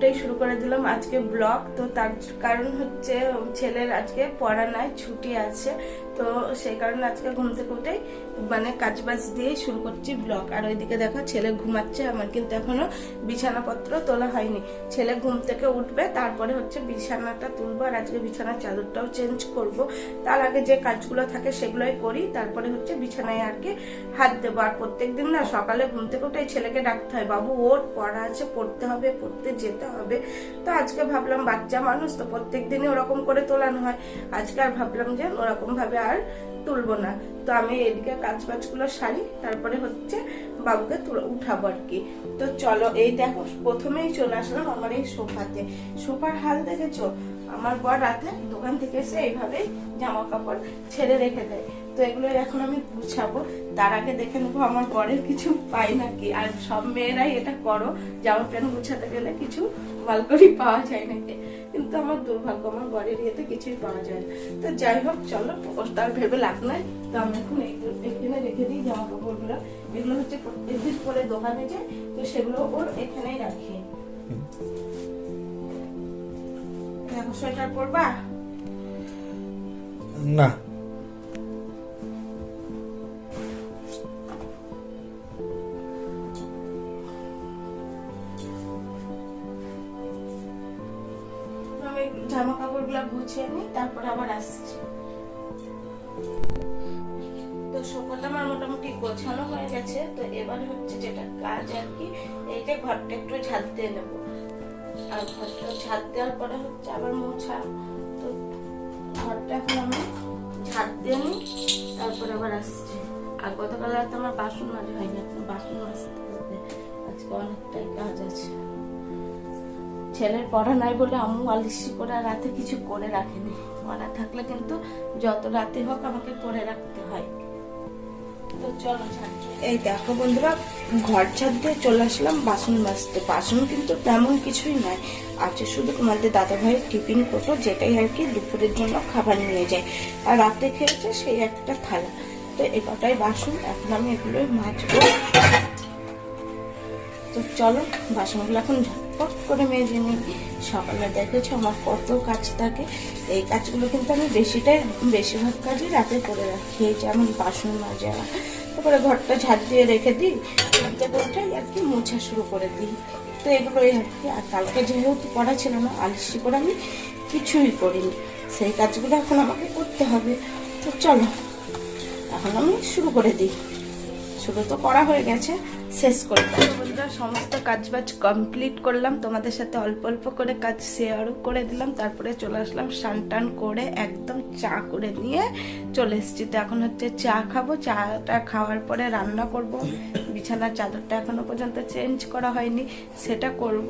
উঠেই শুরু করে দিলাম আজকে ব্লগ। তো তার কারণ হচ্ছে, ছেলের আজকে পড়া নাই, ছুটি আছে। তো সেই কারণে আজকে ঘুম থেকে উঠেই মানে কাজ বাজ দিয়ে শুরু করছি ব্লগ আর ওইদিকে দেখো, ছেলে ঘুমাচ্ছে, আমার কিন্তু এখনও বিছানাপত্র তোলা হয়নি। ছেলে ঘুম থেকে উঠবে, তারপরে হচ্ছে বিছানাটা তুলবো আর আজকে বিছানার চাদরটাও চেঞ্জ করব। তার আগে যে কাজগুলো থাকে সেগুলোই করি, তারপরে হচ্ছে বিছানায় আর কি হাত দেবো। আর প্রত্যেক দিন না সকালে ঘুম থেকে উঠে ছেলেকে ডাকতে হয়, বাবু ওর পড়া আছে, পড়তে হবে, পড়তে যেতে হবে। তো আজকে ভাবলাম বাচ্চা মানুষ, তো প্রত্যেক দিনই ওরকম করে তোলানো হয়। আজকে আর ভাবলাম যে ওরকম ভাবে আর তুলবো না। তো আমি এদিকে কাজ বাজগুলো সারি, তারপরে হচ্ছে বাবুকে উঠাবো আর কি। তো চলো, এই দেখো, প্রথমেই চলে আসলাম আমার এই সোফাতে। সোফার হাল দেখেছ? আমার বর রাতে দোকান থেকে এসে এইভাবেই জামা কাপড় ছেড়ে রেখে দেয়। তো এগুলো এখন আমি গুছাবো। তার আগে দেখে নেব আমার বরের কিছু পাই নাকি। আর সব মেয়েরাই এটা করো জামা প্যান্ট গুছাতে গেলে কিছু মালকরি পাওয়া যায় নাকি। কিন্তু আমার দুর্ভাগ্য আমার বরের ইয়েতে কিছুই পাওয়া যায় তো যাই হোক চলো তার ভেবে লাভ নাই। তো আমি এখন এখানে রেখে দিই জামা কাপড়গুলো এগুলো হচ্ছে প্রত্যেকদিন করে দোকানে যায় তো সেগুলো ওর এখানেই রাখি। দেখো সোয়েটার পরবা? না। কাপড়গুলো গুছিয়ে নিই তারপর আবার আসছি। তো সকালটা আমার মোটামুটি গোছানো হয়ে গেছে, তো এবার হচ্ছে যেটা কাজ আর কি, এই যে ঘরটা একটু দিয়ে নেব। আর ঘরটা ঝাড় দেওয়ার পরে হচ্ছে আবার মোছা। তো ঘরটা এখন আমি ঝাড় দিয়ে নিই, তারপর আবার আসছি। আর গতকাল রাতে আমার বাসন মাজা হয়নি, এখন বাসন হবে। আজকে অনেকটাই কাজ আছে। ছেলের পড়া নাই বলে আম্মু আলিসি করে রাতে কিছু করে রাখেনি। পড়া থাকলে কিন্তু যত রাতে হোক আমাকে করে রাখতে হয়। তো চলো এই দেখো বন্ধুরা, ঘর ছাদ দিয়ে চলে আসলাম, বাসন মাজতে। বাসন কিন্তু তেমন কিছুই নয় আছে শুধু তোমাদের দাদা ভাইয়ের টিফিন কোটো যেটাই আর কি দুপুরের জন্য খাবার নিয়ে যায়। আর রাতে খেয়েছে সেই একটা থালা। তো এ কটাই বাসন, এখন আমি এগুলোই মাজবো। তো চলো, বাসনগুলো এখন ঝটপট করে মেজে নিই। সকালে দেখেছ আমার কত কাজ থাকে? এই কাজগুলো কিন্তু আমি বেশিটাই, বেশিরভাগ কাজই রাতে করে রাখি। এই যেমন বাসন মাজা, তারপরে ঘরটা ঝাড় দিয়ে রেখে দিই। ঘরটাই আর কি মোছা শুরু করে দিই। তো এগুলোই আর কি। আর কালকে যেহেতু পড়া ছিল না আলিসি করে আমি কিছুই করিনি। সেই কাজগুলো এখন আমাকে করতে হবে। তো চলো, এখন আমি শুরু করে দিই। শুরু তো করা হয়ে গেছে। শেষ করে দাও বন্ধুরা সমস্ত কাজ বাজ কমপ্লিট করলাম। তোমাদের সাথে অল্প অল্প করে কাজ শেয়ারও করে দিলাম। তারপরে চলে আসলাম স্নান টান করে একদম চা করে নিয়ে চলে এসেছি। তো এখন হচ্ছে চা খাব। চাটা খাওয়ার পরে রান্না করব। বিছানার চাদরটা এখনও পর্যন্ত চেঞ্জ করা হয়নি। সেটা করব।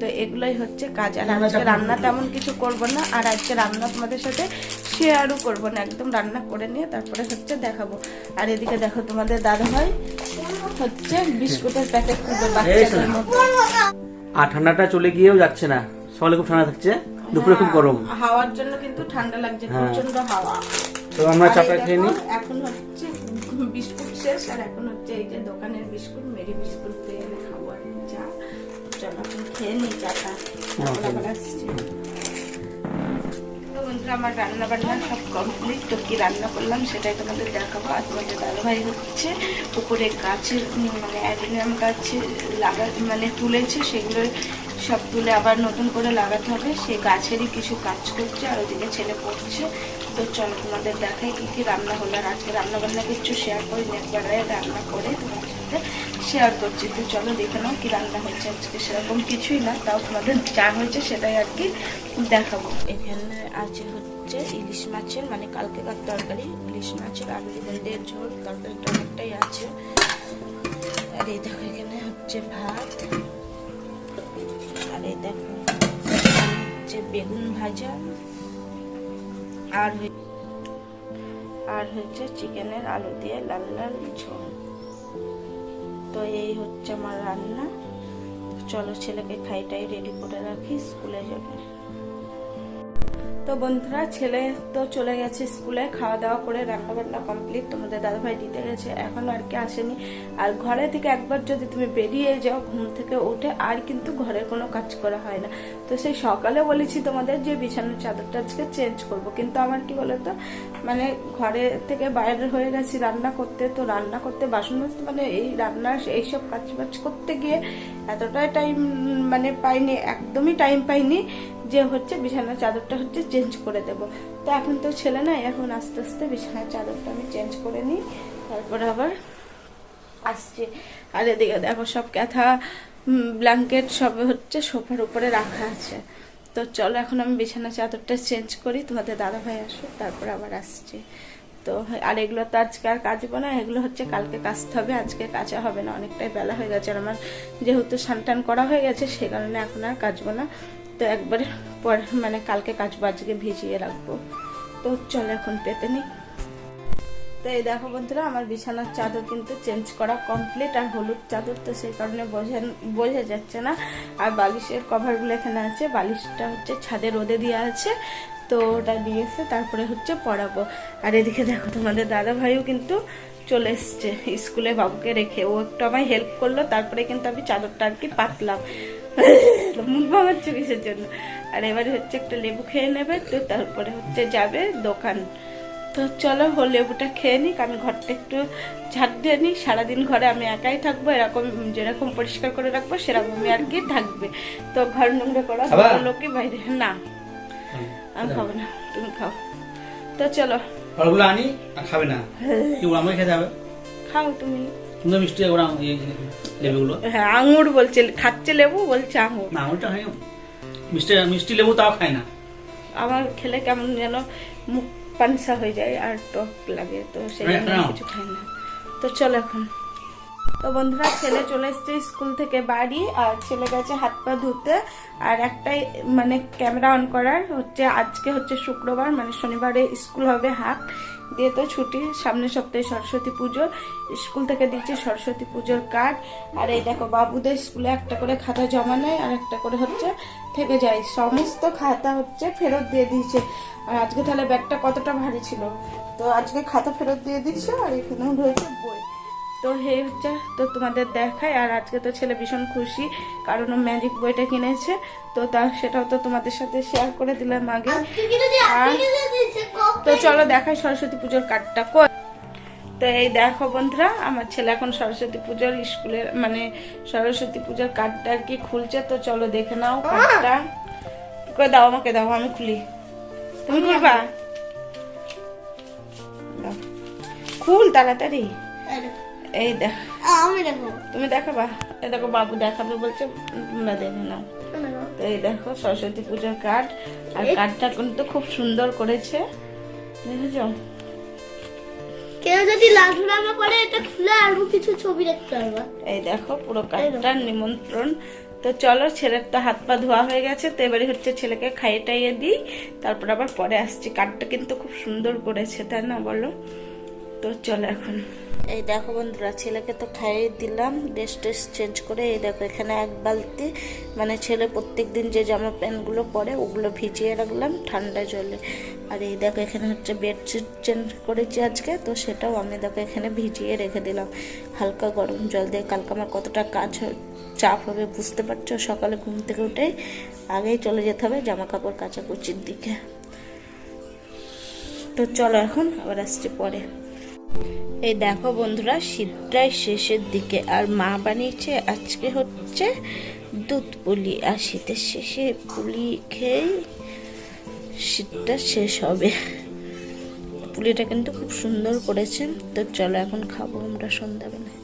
তো এগুলোই হচ্ছে কাজ। আর আজকে রান্না তেমন কিছু করব না। আর আজকে রান্না তোমাদের সাথে শেয়ারও করব না। একদম রান্না করে নিয়ে তারপরে হচ্ছে দেখাবো। আর এদিকে দেখো তোমাদের দাদা ভাই হচ্ছে বিস্কুটের প্যাকেট করবে বাচ্চাদের মতো। আর ঠান্ডাটা চলে গিয়েও যাচ্ছে না। সকালে খুব ঠান্ডা থাকছে দুপুরে খুব গরম। হাওয়ার জন্য কিন্তু ঠান্ডা লাগছে হ্যাঁ। প্রচণ্ড হাওয়া। তো আমরা চাটা খেয়ে নিই। এখন হচ্ছে বিস্কুট শেষ আর এখন হচ্ছে এই যে দোকানের বিস্কুট মেরি বিস্কুট দিয়ে খাব চা। চলো এখন খেয়ে নিই চাটা। বন্ধুরা, আমার রান্না বান্না সব কমপ্লিট তো কি রান্না করলাম সেটাই তোমাদের দেখাবো। আর তোমাদের দাদাভাই হচ্ছে উপরে গাছের মানে অ্যাডিনিয়াম গাছ লাগা মানে তুলেছে, সেগুলো সব তুলে আবার নতুন করে লাগাতে হবে। সেই গাছেরই কিছু কাজ করছে আর ওদিকে ছেলে পড়ছে। তো চলো তোমাদের দেখাই কি কি রান্না হলো আর আজকে রান্নাবান্না কিছু শেয়ার করি একবারে রান্না করে তোমাদের সাথে শেয়ার করছি। তো চলো দেখে নাও কি রান্না হয়েছে আজকে। সেরকম কিছুই না, তাও তোমাদের যা হয়েছে সেটাই আর কি দেখাবো। এখানে আছে হচ্ছে ইলিশ মাছের মানে কালকেকার তরকারি, ইলিশ মাছের আলু দিয়ে ঝোল, তরকারিটা অনেকটাই আছে। আর এই দেখো এখানে হচ্ছে ভাত, আর এই দেখো হচ্ছে বেগুন ভাজা, আর আর হচ্ছে চিকেনের আলু দিয়ে লাল লাল ঝোল। তো এই হচ্ছে আমার রান্না। চলো ছেলেকে খাইটাই রেডি করে রাখি স্কুলে যাবে। তো বন্ধুরা, ছেলে তো চলে গেছে স্কুলে, খাওয়া দাওয়া করে রান্না বান্না কমপ্লিট তোমাদের দাদাভাই দিতে গেছে, এখনও আর কি আসেনি। আর ঘরে থেকে একবার যদি তুমি বেরিয়ে যাও, ঘুম থেকে উঠে আর কিন্তু ঘরের কোনো কাজ করা হয় না। তো সেই সকালে বলেছি তোমাদের যে বিছানার চাদরটা আজকে চেঞ্জ করব। কিন্তু আমার কি বলতো মানে ঘরে থেকে বাইরে হয়ে গেছি রান্না করতে, তো রান্না করতে বাসন মাজতে মানে এই রান্না এইসব কাজ বাজ করতে গিয়ে এতটাই টাইম মানে পাইনি, একদমই টাইম পাইনি যে হচ্ছে বিছানার চাদরটা হচ্ছে চেঞ্জ করে দেব। তো এখন তো ছেলে নাই, এখন আস্তে আস্তে বিছানার চাদরটা আমি চেঞ্জ করে নিই, তারপরে আবার আসছে। আর এদিকে দেখো সব ক্যাথা ব্ল্যাঙ্কেট সব হচ্ছে সোফার উপরে রাখা আছে। তো চলো এখন আমি বিছানা চাদরটা চেঞ্জ করি, তোমাদের দাদা ভাই আসো তারপর আবার আসছে। তো আর এগুলো তো আজকে আর কাচবো না, এগুলো হচ্ছে কালকে কাচতে হবে, আজকে কাচা হবে না, অনেকটাই বেলা হয়ে গেছে আর আমার যেহেতু সানটান করা হয়ে গেছে, সে কারণে এখন আর কাচবো না। তো একবারে পর মানে কালকে কাচবো আজকে ভিজিয়ে রাখব। তো চলো এখন পেতে নিই। তো এই দেখো বন্ধুরা, আমার বিছানার চাদর কিন্তু চেঞ্জ করা কমপ্লিট আর হলুদ চাদর তো সেই কারণে বোঝা বোঝা যাচ্ছে না। আর বালিশের কভারগুলো এখানে আছে। বালিশটা হচ্ছে ছাদে রোদে দেওয়া আছে। তো ওটা দিয়েছে, তারপরে হচ্ছে পড়াবো আর এদিকে দেখো তোমাদের দাদা ভাইও কিন্তু চলে এসছে। স্কুলে বাবুকে রেখে ও একটু আমায় হেল্প করল, তারপরে কিন্তু আমি চাদরটা আর কি পাতলাম। মুখ ভাঙাচ্ছ কিসের জন্য। আর এবারে হচ্ছে একটা লেবু খেয়ে নেবে তো তারপরে হচ্ছে যাবে দোকান। তো চলো হো লেবুটা খেয়ে নিক আমি ঘরটা একটু ঝাড় দিয়ে নিই। সারাদিন ঘরে আমি একাই থাকব এরকম যেরকম পরিষ্কার করে রাখব সেরকমই আর কি থাকবে। তো ঘর নোংরা করা? লোকে বাইরে। না আমি খাব না তুমি খাও। তো চলো। ফলগুলো আনি আর খাবে না। আমাকে খেতে হবে। খাও তুমি। তো মিষ্টি এই লেবুগুলো। হ্যাঁ আঙুর বলছে খাচ্ছে লেবু বলছে আঙুর। না ওটা হয় মিষ্টি মিষ্টি লেবু তাও খায় না। আমার খেলে কেমন যেন মুখ পানসা হয়ে যায় আর টক লাগে তো সেই জন্য কিছু খাই না। তো চলো এখন। তো বন্ধুরা ছেলে চলে এসছে স্কুল থেকে বাড়ি আর ছেলে গেছে হাত পা ধুতে। আর একটাই মানে ক্যামেরা অন করার হচ্ছে আজকে হচ্ছে শুক্রবার মানে শনিবারে স্কুল হবে হাফ। দিয়ে তো ছুটি, সামনের সপ্তাহে সরস্বতী পুজো, স্কুল থেকে দিচ্ছে সরস্বতী পুজোর কার্ড আর এই দেখো, বাবুদের স্কুলে একটা করে খাতা জমা নেয়, আর একটা করে হচ্ছে থেকে যায়। সমস্ত খাতা হচ্ছে ফেরত দিয়ে দিয়েছে। আর আজকে তাহলে ব্যাগটা কতটা ভারী ছিল? তো আজকে খাতা ফেরত দিয়ে দিচ্ছে আর এখানেও রয়েছে বই। তো হে হচ্ছে তো তোমাদের দেখায় আর আজকে তো ছেলে ভীষণ খুশি কারণ ও ম্যাজিক বইটা কিনেছে তো তা সেটাও তো তোমাদের সাথে শেয়ার করে দিলাম আগে। আর তো চলো দেখাই সরস্বতী পুজোর কার্ডটা কর তো এই দেখো বন্ধুরা আমার ছেলে এখন সরস্বতী পুজোর স্কুলের মানে সরস্বতী পুজোর কার্ডটা আর কি খুলছে তো চলো দেখে নাও কার্ডটা। কই দাও আমাকে দাও আমি খুলি। তুমি খুলবা? খুল তাড়াতাড়ি। এই দেখ। আমি দেখো তুমি দেখাবা। এই দেখো বাবু দেখাবে বলছে তোমরা দেখে নাও। তো এই দেখো সরস্বতী পুজোর কার্ড। আর কার্ডটা কিন্তু খুব সুন্দর করেছে। দেখেছ? কেউ যদি লাঠুরামা করে এটা খুলে আরও কিছু ছবি দেখতে পারবা। এই দেখো পুরো কার্ডটার নিমন্ত্রণ। তো চলো ছেলের তো হাত পা ধোয়া হয়ে গেছে তো এবারে হচ্ছে ছেলেকে খাইয়ে টাইয়ে দিই। তারপর আবার পরে আসছি। কার্ডটা কিন্তু খুব সুন্দর করেছে তাই না বলো? তো চলো এখন। এই দেখো বন্ধুরা, ছেলেকে তো খাইয়ে দিলাম। ড্রেস ট্রেস চেঞ্জ করে এই দেখো এখানে এক বালতি মানে ছেলে প্রত্যেক দিন যে জামা প্যান্টগুলো পরে ওগুলো ভিজিয়ে রাখলাম ঠান্ডা জলে। আর এই দেখো এখানে হচ্ছে বেডশিট চেঞ্জ করেছি আজকে, তো সেটাও আমি দেখো এখানে ভিজিয়ে রেখে দিলাম। হালকা গরম জল দিয়ে, কালকে আমার কতটা কাজ চাপ হবে বুঝতে পারছ? সকালে ঘুম থেকে উঠেই আগেই চলে যেতে হবে জামা কাপড় কাচাকুচির দিকে। তো চলো এখন, আবার আসছি পরে। এই দেখো বন্ধুরা, শীতটাই শেষের দিকে। আর মা বানিয়েছে, আজকে হচ্ছে দুধ পুলি। আর শীতের শেষে পুলি খেয়ে শীতটা শেষ হবে। পুলিটা কিন্তু খুব সুন্দর করেছেন। তো চলো এখন খাব আমরা সন্ধ্যাবেলা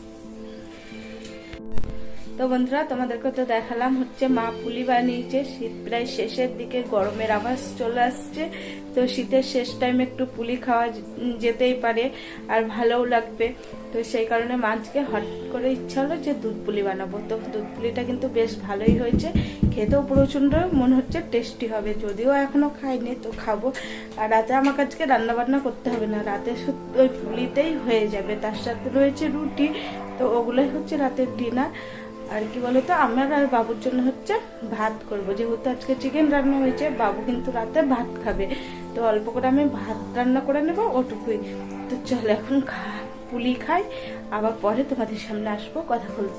তো বন্ধুরা তোমাদেরকে তো দেখালাম হচ্ছে মা পুলি বানিয়েছে। শীত প্রায় শেষের দিকে গরমের আভাস চলে আসছে। তো শীতের শেষ টাইমে একটু পুলি খাওয়া যেতেই পারে আর ভালোও লাগবে। তো সেই কারণে মাছকে হট করে ইচ্ছা হলো যে দুধ পুলি বানাবো। তো দুধ পুলিটা কিন্তু বেশ ভালোই হয়েছে। খেতেও প্রচণ্ড মনে হচ্ছে টেস্টি হবে। যদিও এখনও খাইনি, তো খাব। আর রাতে আমাকে আজকে রান্না বান্না করতে হবে না। রাতে ওই পুলিতেই হয়ে যাবে। তার সাথে রয়েছে রুটি। তো ওগুলোই হচ্ছে রাতের ডিনার আর কি বলতো আমার আর বাবুর জন্য হচ্ছে ভাত করব। যেহেতু আজকে চিকেন রান্না হয়েছে বাবু কিন্তু রাতে ভাত খাবে। তো অল্প করে আমি ভাত রান্না করে নেব ওটুকুই। তো চল এখন খা পুলি খাই আবার পরে তোমাদের সামনে আসব কথা বলব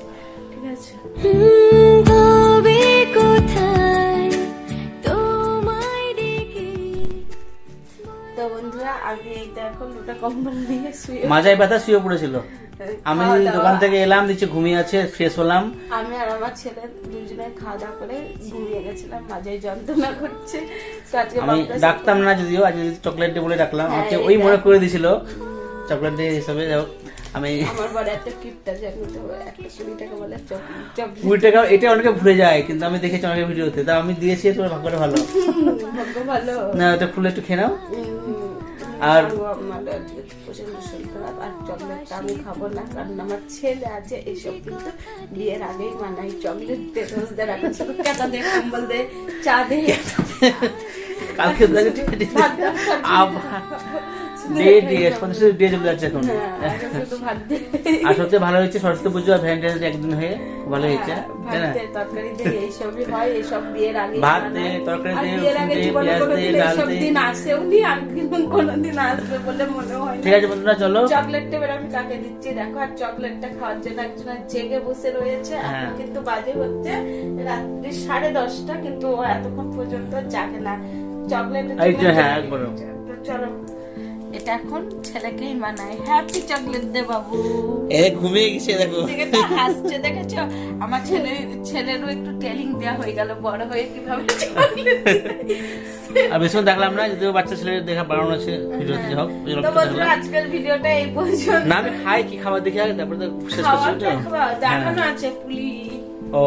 ঠিক আছে? কোথায় তোমায় ডেকে তো বন্ধুরা আমি এই দেখো দুটা কম্বল নিয়ে শুয়ে মাজায় ব্যথা শুয়ে পড়েছিল। আমি দোকান থেকে এলাম দিচ্ছি ঘুমিয়ে আছে ফ্রেশ হলাম। আমি আর আমার ছেলে দুজনে খাওয়া দাওয়া করে ঘুমিয়ে গেছিলাম মাঝে যন্ত্রণা করছে। আমি ডাকতাম না যদিও আজ চকলেট ডে বলে ডাকলাম আমাকে হ্যাঁ, ওই মনে করে দিছিল চকলেট ডে হিসাবে যাই আমি আমার বড় একটা কিপটা জানি তো একটা কুড়ি টাকা বলে কুড়ি টাকা এটা অনেকে ভুলে যায় কিন্তু আমি দেখেছি অনেকে ভিডিওতে তা আমি দিয়েছি তোমার ভাগ্যটা ভালো। ভাগ্য ভালো। না ওটা খুলে একটু খেয়ে নাও। আর চকলেটটা আমি খাব না কারণ আমার ছেলে আছে এইসব কিন্তু বিয়ের আগেই মানাই চকলেট দে রোজ শুধু দে কম্বল দে চা দে। কালকে। আবার। হ্যাঁ, এখন শুধু ভাত দে। আর সত্যি ভালো হয়েছে সরস্বতী পুজো আর ভ্যালেন্টাইন্স একদিন হয়ে ভালো হয়েছে ভাত দে, তরকারি দে, পেঁয়াজ দে, ডাল দে। ঠিক আছে বন্ধুরা চলো। চকলেটটা এবার আমি কাকে দিচ্ছি? দেখো আর চকলেটটা খাওয়ার জন্য একজন জেগে বসে রয়েছে। এখন হ্যাঁ। কিন্তু বাজে হচ্ছে রাত্রি সাড়ে দশটা কিন্তু এতক্ষণ পর্যন্ত জাগে না। চকলেট হ্যাঁ। চলো। এটা এখন ছেলেকেই মানায়। হ্যাপি চকলেট দে বাবু। এ ঘুমিয়ে গেছে দেখো। হাসছে দেখেছ? আমার ছেলে ছেলেরও একটু ট্রেনিং দেওয়া হয়ে গেল বড় হয়ে কীভাবে আর বেশি দেখা না যদিও বাচ্চা ছেলে দেখা বাড়ানো আছে ভিডিওতে হোক তো বন্ধুরা দেখলাম। ভিডিওটা এই পর্যন্ত। না আমি খাই কি খাবার দেখে আগে তারপরে তো শেষ করছি দেখানো হ্যাঁ। আছে পুলি। ও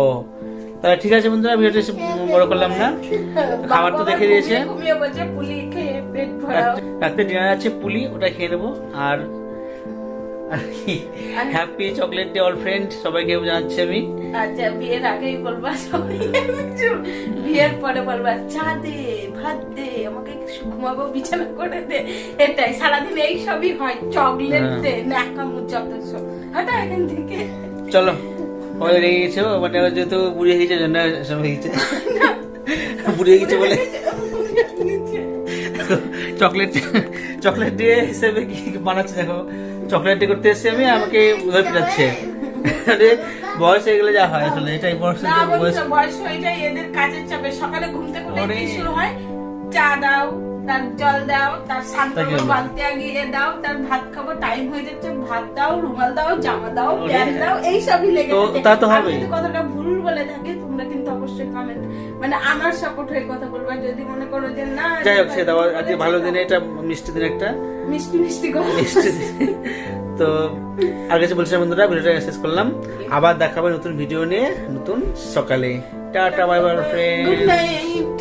তাহলে ঠিক আছে বন্ধুরা ভিডিওটা বড় করলাম না। খাবার তো দেখে দিয়েছে। ঘুমিয়ে বলছে পুলি খেয়ে পেট ভরাও রাত্রে ডিনার আছে পুলি ওটা খেয়ে নেব। আর happy chocolate day all friend সবাইকে জানাচ্ছি আমি। আচ্ছা বিয়ের আগেই বলবা সবাই বিয়ের পরে বলবা চা দে ভাত দে আমাকে ঘুমাবো বিছানা করে দে। এটাই সারাদিন এই সবই হয় চকলেট হ্যাঁ। দে ন্যাকামু যত সব। হঠাৎ এখান থেকে। চলো ওই রেগে গেছে মানে যেহেতু বুড়ি হয়ে গেছে জন্য সব হয়ে গেছে। বুড়ি হয়ে গেছে বলে। চকলেট চকলেট দিয়ে হিসেবে কি বানাচ্ছে দেখো। চকলেট ডে করতে এসে আমি আমাকে উদয় পিটাচ্ছে। বয়স হয়ে গেলে যা হয় আসলে এটাই বয়স বয়স। বয়স হয়ে যায় এদের কাজের চাপে। সকালে ঘুম থেকে উঠে শুরু হয়? চা দাও তার জল দাও তার শান্ত তা কি হলো? বালতি আগিয়ে দাও তার ভাত খাব টাইম হয়ে যাচ্ছে ভাত দাও রুমাল দাও জামা দাও। প্যান্ট দাও এই সবই লেগে তা তো। যদি কথাটা ভুল বলে থাকি তোমরা কিন্তু অবশ্যই কমেন্ট মানে আমার সাপোর্ট হয়ে কথা বলবা। যদি মনে করো যে না যাই হোক সে দাও আজকে ভালো দিনে এটা মিষ্টি দিন একটা। মিষ্টি মিষ্টি কথা। মিষ্টি তো আর কাছে বলছিলাম বন্ধুরা ভিডিওটা শেষ করলাম। আবার দেখাবে নতুন ভিডিও নিয়ে নতুন সকালে। Tata bye bye good friend night